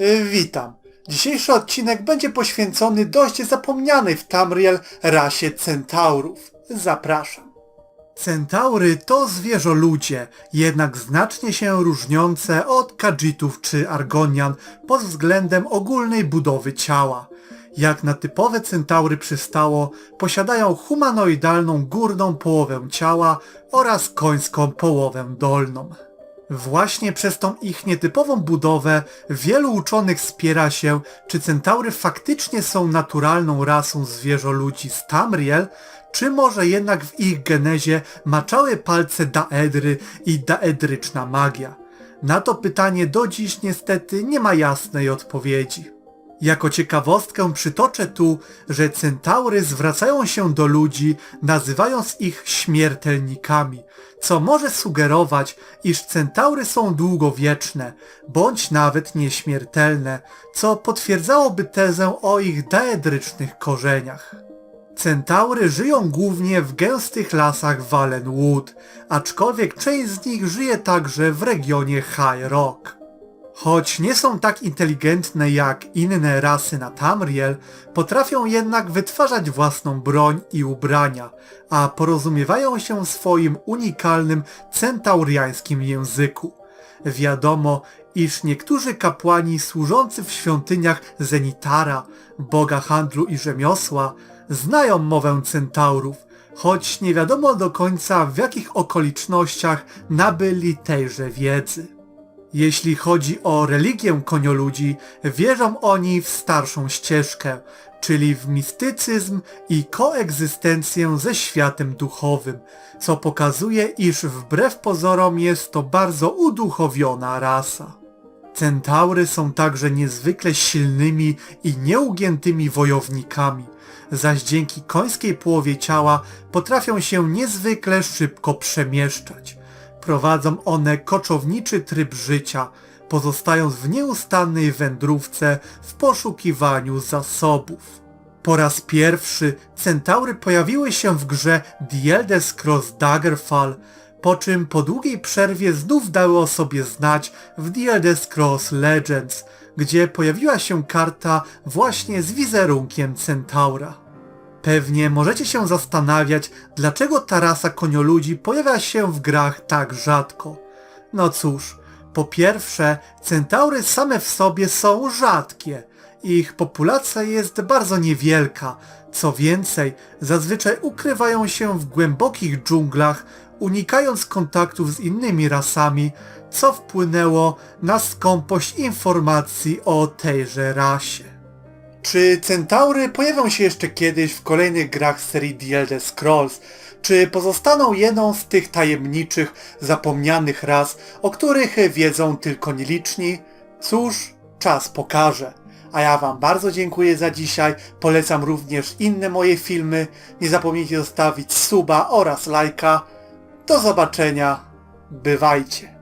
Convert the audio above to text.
Y, Witam. Dzisiejszy odcinek będzie poświęcony dość zapomnianej w Tamriel rasie centaurów. Zapraszam. Centaury to zwierzoludzie, jednak znacznie się różniące od kadżitów czy argonian pod względem ogólnej budowy ciała. Jak na typowe centaury przystało, posiadają humanoidalną górną połowę ciała oraz końską połowę dolną. Właśnie przez tą ich nietypową budowę wielu uczonych spiera się, czy centaury faktycznie są naturalną rasą zwierzoludzi z Tamriel, czy może jednak w ich genezie maczały palce daedry i daedryczna magia. Na to pytanie do dziś niestety nie ma jasnej odpowiedzi. Jako ciekawostkę przytoczę tu, że centaury zwracają się do ludzi, nazywając ich śmiertelnikami, co może sugerować, iż centaury są długowieczne, bądź nawet nieśmiertelne, co potwierdzałoby tezę o ich daedrycznych korzeniach. Centaury żyją głównie w gęstych lasach Valenwood, aczkolwiek część z nich żyje także w regionie High Rock. Choć nie są tak inteligentne jak inne rasy na Tamriel, potrafią jednak wytwarzać własną broń i ubrania, a porozumiewają się w swoim unikalnym centauriańskim języku. Wiadomo, iż niektórzy kapłani służący w świątyniach Zenitara, boga handlu i rzemiosła, znają mowę centaurów, choć nie wiadomo do końca w jakich okolicznościach nabyli tejże wiedzy. Jeśli chodzi o religię konioludzi, wierzą oni w starszą ścieżkę, czyli w mistycyzm i koegzystencję ze światem duchowym, co pokazuje, iż wbrew pozorom jest to bardzo uduchowiona rasa. Centaury są także niezwykle silnymi i nieugiętymi wojownikami, zaś dzięki końskiej połowie ciała potrafią się niezwykle szybko przemieszczać. Prowadzą one koczowniczy tryb życia, pozostając w nieustannej wędrówce w poszukiwaniu zasobów. Po raz pierwszy centaury pojawiły się w grze The Elder Daggerfall, po czym po długiej przerwie znów dały o sobie znać w The Elder Legends, gdzie pojawiła się karta właśnie z wizerunkiem centaura. Pewnie możecie się zastanawiać, dlaczego ta rasa konioludzi pojawia się w grach tak rzadko. No cóż, po pierwsze, centaury same w sobie są rzadkie. Ich populacja jest bardzo niewielka. Co więcej, zazwyczaj ukrywają się w głębokich dżunglach, unikając kontaktów z innymi rasami, co wpłynęło na skąpość informacji o tejże rasie. Czy centaury pojawią się jeszcze kiedyś w kolejnych grach serii The Elder Scrolls? Czy pozostaną jedną z tych tajemniczych, zapomnianych ras, o których wiedzą tylko nieliczni? Cóż, czas pokaże. A ja Wam bardzo dziękuję za dzisiaj. Polecam również inne moje filmy. Nie zapomnijcie zostawić suba oraz lajka. Do zobaczenia. Bywajcie.